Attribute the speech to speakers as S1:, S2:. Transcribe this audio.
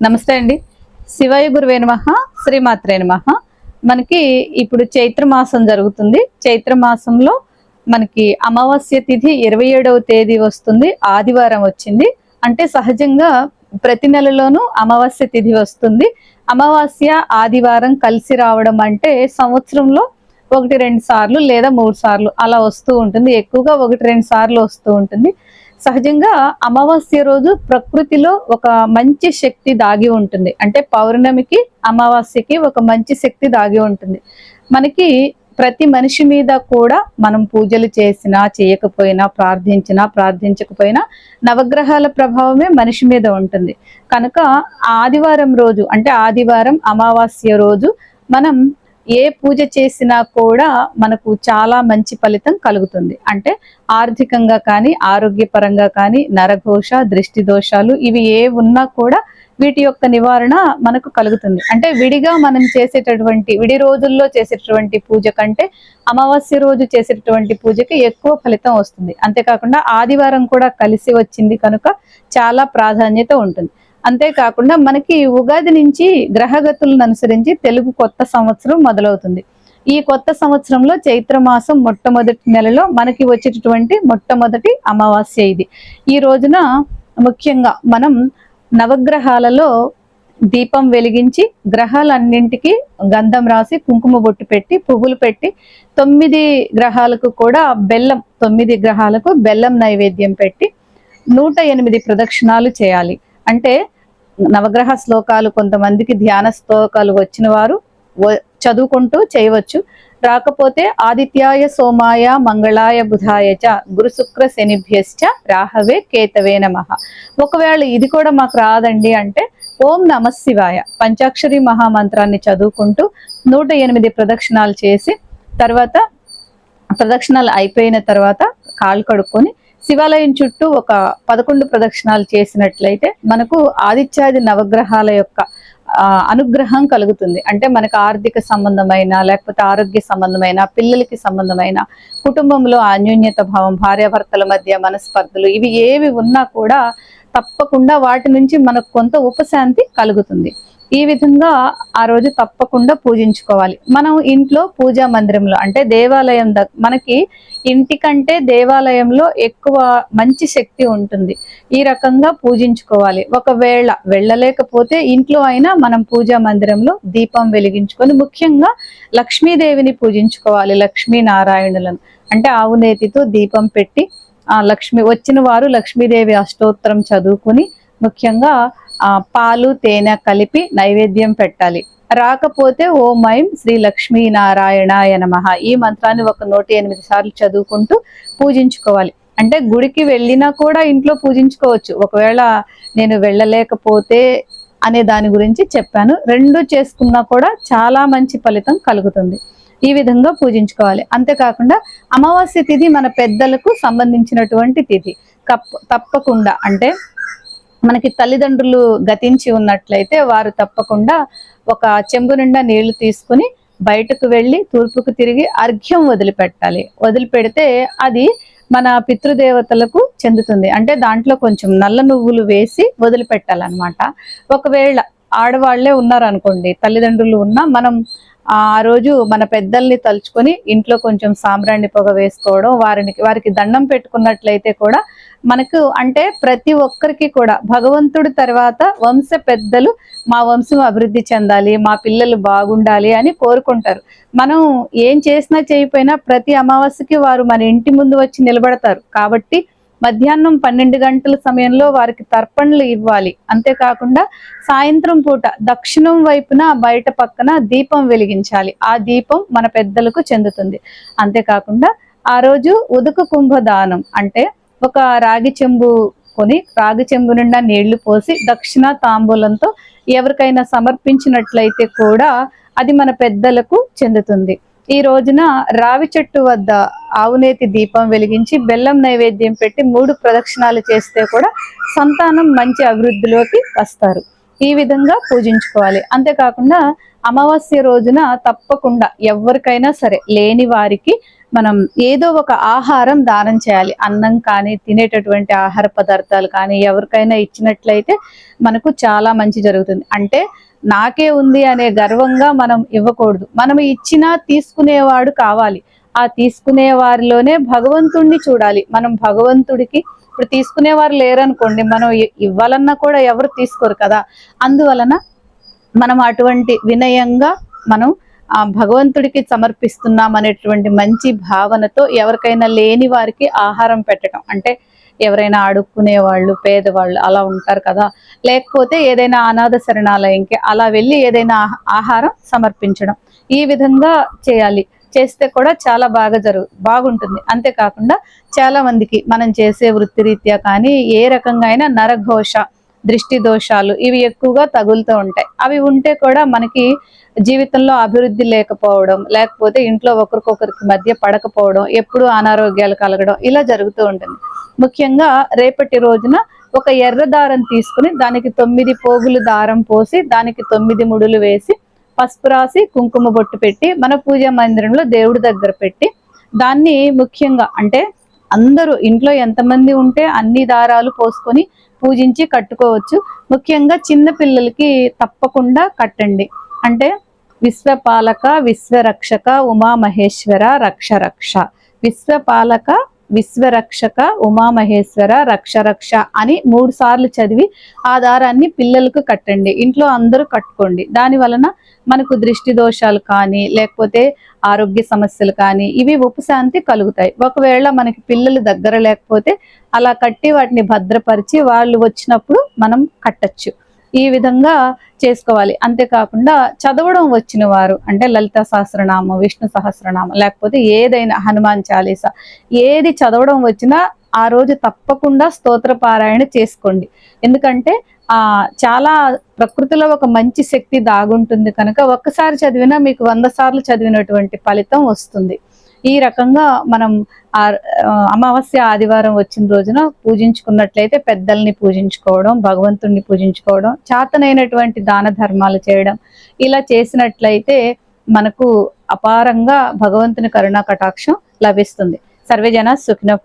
S1: నమస్తే అండి. శివయ గురువే నమ శ్రీమాత్రే నమ. మనకి ఇప్పుడు చైత్ర మాసం జరుగుతుంది. చైత్ర మాసంలో మనకి అమావాస్య తిథి ఇరవై ఏడవ తేదీ వస్తుంది ఆదివారం వచ్చింది. అంటే సహజంగా ప్రతి నెలలోనూ అమావాస్య తిథి వస్తుంది. అమావాస్య ఆదివారం కలిసి రావడం అంటే సంవత్సరంలో ఒకటి రెండు సార్లు లేదా మూడు సార్లు అలా వస్తూ ఉంటుంది. ఎక్కువగా ఒకటి రెండు సార్లు వస్తూ ఉంటుంది. సహజంగా అమావాస్య రోజు ప్రకృతిలో ఒక మంచి శక్తి దాగి ఉంటుంది. అంటే పౌర్ణమికి అమావాస్యకి ఒక మంచి శక్తి దాగి ఉంటుంది. మనకి ప్రతి మనిషి మీద కూడా మనం పూజలు చేసినా చేయకపోయినా ప్రార్థించినా ప్రార్థించకపోయినా నవగ్రహాల ప్రభావమే మనిషి మీద ఉంటుంది. కనుక ఆదివారం రోజు అంటే ఆదివారం అమావాస్య రోజు మనం ఏ పూజ చేసినా కూడా మనకు చాలా మంచి ఫలితం కలుగుతుంది. అంటే ఆర్థికంగా కానీ ఆరోగ్యపరంగా కానీ నరఘోష దృష్టి దోషాలు ఇవి ఏ ఉన్నా కూడా వీటి యొక్క నివారణ మనకు కలుగుతుంది. అంటే విడిగా మనం చేసేటటువంటి విడి రోజుల్లో చేసేటటువంటి పూజ కంటే అమావాస్య రోజు చేసేటటువంటి పూజకి ఎక్కువ ఫలితం వస్తుంది. అంతేకాకుండా ఆదివారం కూడా కలిసి వచ్చింది కనుక చాలా ప్రాధాన్యత ఉంటుంది. అంతేకాకుండా మనకి ఉగాది నుంచి గ్రహగతులను అనుసరించి తెలుగు కొత్త సంవత్సరం మొదలవుతుంది. ఈ కొత్త సంవత్సరంలో చైత్ర మాసం మొట్టమొదటి నెలలో మనకి వచ్చేటటువంటి మొట్టమొదటి అమావాస్య ఇది. ఈ రోజున ముఖ్యంగా మనం నవగ్రహాలలో దీపం వెలిగించి గ్రహాలన్నింటికి గంధం రాసి కుంకుమ బొట్టు పెట్టి పువ్వులు పెట్టి తొమ్మిది గ్రహాలకు కూడా బెల్లం తొమ్మిది గ్రహాలకు బెల్లం నైవేద్యం పెట్టి నూట ఎనిమిది ప్రదక్షిణాలు చేయాలి. అంటే నవగ్రహ శ్లోకాలు కొంతమందికి ధ్యాన శ్లోకాలు వచ్చిన వారు వ- చదువుకుంటూ చేయవచ్చు. రాకపోతే ఆదిత్యాయ సోమాయ మంగళాయ బుధాయ చ గురు శుక్ర శనిభ్యశ్చ రాహవే కేతవే నమః. ఒకవేళ ఇది కూడా మాకు రాదండి అంటే ఓం నమ శివాయ పంచాక్షరి మహామంత్రాన్ని చదువుకుంటూ నూట ఎనిమిది ప్రదక్షిణాలు చేసి తర్వాత ప్రదక్షిణాలు అయిపోయిన తర్వాత కాళ్ళు కడుక్కొని శివాలయం చుట్టూ ఒక పదకొండు ప్రదక్షిణాలు చేసినట్లయితే మనకు ఆదిత్యాది నవగ్రహాల యొక్క అనుగ్రహం కలుగుతుంది. అంటే మనకు ఆర్థిక సంబంధమైన లేకపోతే ఆరోగ్య సంబంధమైన పిల్లలకి సంబంధమైన కుటుంబంలో అన్యోన్యత భావం భార్యాభర్తల మధ్య మనస్పర్ధలు ఇవి ఏవి ఉన్నా కూడా తప్పకుండా వాటి నుంచి మనకు కొంత ఉపశాంతి కలుగుతుంది. ఈ విధంగా ఆ రోజు తప్పకుండా పూజించుకోవాలి. మనం ఇంట్లో పూజా మందిరంలో అంటే దేవాలయం ద మనకి ఇంటికంటే దేవాలయంలో ఎక్కువ మంచి శక్తి ఉంటుంది. ఈ రకంగా పూజించుకోవాలి. ఒకవేళ వెళ్ళలేకపోతే ఇంట్లో అయినా మనం పూజా మందిరంలో దీపం వెలిగించుకొని ముఖ్యంగా లక్ష్మీదేవిని పూజించుకోవాలి. లక్ష్మీ నారాయణులను అంటే ఆవునేతితో దీపం పెట్టి ఆ లక్ష్మి వచ్చిన వారు లక్ష్మీదేవి అష్టోత్తరం చదువుకుని ముఖ్యంగా పాలు తేనె కలిపి నైవేద్యం పెట్టాలి. రాకపోతే ఓం ఐం శ్రీ లక్ష్మీ నారాయణాయ ఈ మంత్రాన్ని ఒక నూట ఎనిమిది సార్లు చదువుకుంటూ పూజించుకోవాలి. అంటే గుడికి వెళ్ళినా కూడా ఇంట్లో పూజించుకోవచ్చు. ఒకవేళ నేను వెళ్ళలేకపోతే అనే దాని గురించి చెప్పాను. రెండు చేసుకున్నా కూడా చాలా మంచి ఫలితం కలుగుతుంది. ఈ విధంగా పూజించుకోవాలి. అంతేకాకుండా అమావాస్య తిథి మన పెద్దలకు సంబంధించినటువంటి తిథి. కప్ తప్పకుండా అంటే మనకి తల్లిదండ్రులు గతించి ఉన్నట్లయితే వారు తప్పకుండా ఒక చెంబు నిండా నీళ్ళు తీసుకుని బయటకు వెళ్ళి తూర్పుకు తిరిగి అర్ఘ్యం వదిలిపెట్టాలి. వదిలిపెడితే అది మన పితృదేవతలకు చెందుతుంది. అంటే దాంట్లో కొంచెం నల్ల నువ్వులు వేసి వదిలిపెట్టాలన్నమాట. ఒకవేళ ఆడవాళ్ళే ఉన్నారనుకోండి తల్లిదండ్రులు ఉన్నా మనం ఆ రోజు మన పెద్దల్ని తలుచుకొని ఇంట్లో కొంచెం సాంబ్రాణి పొగ వేసుకోవడం వారిని వారికి దండం పెట్టుకున్నట్లయితే కూడా మనకు అంటే ప్రతి ఒక్కరికి కూడా భగవంతుడి తర్వాత వంశ పెద్దలు మా వంశం అభివృద్ధి చెందాలి మా పిల్లలు బాగుండాలి అని కోరుకుంటారు. మనం ఏం చేసినా చేయకపోయినా ప్రతి అమావాస్యకి వారు మన ఇంటి ముందు వచ్చి నిలబడతారు. కాబట్టి మధ్యాహ్నం పన్నెండు గంటల సమయంలో వారికి తర్పణలు ఇవ్వాలి. అంతేకాకుండా సాయంత్రం పూట దక్షిణం వైపున బయట పక్కన దీపం వెలిగించాలి. ఆ దీపం మన పెద్దలకు చెందుతుంది. అంతేకాకుండా ఆ రోజు ఉదక కుంభ దానం అంటే ఒక రాగి చెంబు కొని రాగి చెంబు నిండా నీళ్ళు పోసి దక్షిణ తాంబూలంతో ఎవరికైనా సమర్పించినట్లయితే కూడా అది మన పెద్దలకు చెందుతుంది. ఈ రోజున రావి చెట్టు వద్ద ఆవునేతి దీపం వెలిగించి బెల్లం నైవేద్యం పెట్టి మూడు ప్రదక్షిణాలు చేస్తే కూడా సంతానం మంచి అభివృద్ధిలోకి వస్తారు. ఈ విధంగా పూజించుకోవాలి. అంతేకాకుండా అమావాస్య రోజున తప్పకుండా ఎవరికైనా సరే లేని వారికి మనం ఏదో ఒక ఆహారం దానం చేయాలి. అన్నం కానీ తినేటటువంటి ఆహార పదార్థాలు కానీ ఎవరికైనా ఇచ్చినట్లయితే మనకు చాలా మంచి జరుగుతుంది. అంటే నాకే ఉంది అనే గర్వంగా మనం ఇవ్వకూడదు. మనం ఇచ్చినా తీసుకునేవాడు కావాలి. ఆ తీసుకునే వారిలోనే భగవంతుణ్ణి చూడాలి. మనం భగవంతుడికి ఇప్పుడు తీసుకునేవారు లేరనుకోండి మనం ఇవ్వాలన్నా కూడా ఎవరు తీసుకోరు కదా. అందువలన మనం అటువంటి వినయంగా మనం ఆ భగవంతుడికి సమర్పిస్తున్నాం అనేటువంటి మంచి భావనతో ఎవరికైనా లేని వారికి ఆహారం పెట్టడం అంటే ఎవరైనా ఆడుక్కునే వాళ్ళు పేదవాళ్ళు అలా ఉంటారు కదా. లేకపోతే ఏదైనా అనాథ శరణాలయంకి అలా వెళ్ళి ఏదైనా ఆహారం సమర్పించడం. ఈ విధంగా చేయాలి. చేస్తే కూడా చాలా బాగా జరుగు బాగుంటుంది. అంతేకాకుండా చాలా మందికి మనం చేసే వృత్తిరీత్యా కానీ ఏ రకంగా అయినా నరఘోష దృష్టి దోషాలు ఇవి ఎక్కువగా తగులుతూ ఉంటాయి. అవి ఉంటే కూడా మనకి జీవితంలో అభివృద్ధి లేకపోవడం లేకపోతే ఇంట్లో ఒకరికొకరికి మధ్య పడకపోవడం ఎప్పుడు అనారోగ్యాలు కలగడం ఇలా జరుగుతూ ఉంటుంది. ముఖ్యంగా రేపటి రోజున ఒక ఎర్ర దారం తీసుకుని దానికి తొమ్మిది పోగులు దారం పోసి దానికి తొమ్మిది ముడులు వేసి పసుపు రాసి కుంకుమ బొట్టు పెట్టి మన పూజా మందిరంలో దేవుడి దగ్గర పెట్టి దాన్ని ముఖ్యంగా అంటే అందరూ ఇంట్లో ఎంతమంది ఉంటే అన్ని దారాలు పోసుకొని పూజించి కట్టుకోవచ్చు. ముఖ్యంగా చిన్న పిల్లలకి తప్పకుండా కట్టండి. అంటే విశ్వపాలక విశ్వరక్షక ఉమామహేశ్వర రక్ష రక్ష విశ్వపాలక విశ్వరక్షక ఉమామహేశ్వర రక్ష రక్ష అని మూడు సార్లు చదివి ఆ దారాన్ని పిల్లలకు కట్టండి. ఇంట్లో అందరూ కట్టుకోండి. దాని వలన మనకు దృష్టి దోషాలు కానీ లేకపోతే ఆరోగ్య సమస్యలు కానీ ఇవి ఉపశాంతి కలుగుతాయి. ఒకవేళ మనకి పిల్లలు దగ్గర లేకపోతే అలా కట్టి వాటిని భద్రపరిచి వాళ్ళు వచ్చినప్పుడు మనం కట్టచ్చు. ఈ విధంగా చేసుకోవాలి. అంతేకాకుండా చదవడం వచ్చిన వారు అంటే లలిత సహస్రనామం విష్ణు సహస్రనామం లేకపోతే ఏదైనా హనుమాన్ చాలీస ఏది చదవడం వచ్చినా ఆ రోజు తప్పకుండా స్తోత్ర పారాయణ చేసుకోండి. ఎందుకంటే ఆ చాలా ప్రకృతిలో ఒక మంచి శక్తి దాగుంటుంది కనుక ఒక్కసారి చదివినా మీకు వంద సార్లు చదివినటువంటి ఫలితం వస్తుంది. ఈ రకంగా మనం అమావాస్య ఆదివారం వచ్చిన రోజున పూజించుకున్నట్లయితే పెద్దల్ని పూజించుకోవడం భగవంతుణ్ణి పూజించుకోవడం చాతనైనటువంటి దాన ధర్మాలు చేయడం ఇలా చేసినట్లయితే మనకు అపారంగా భగవంతుని కరుణా కటాక్షం లభిస్తుంది. సర్వేజన సుఖినో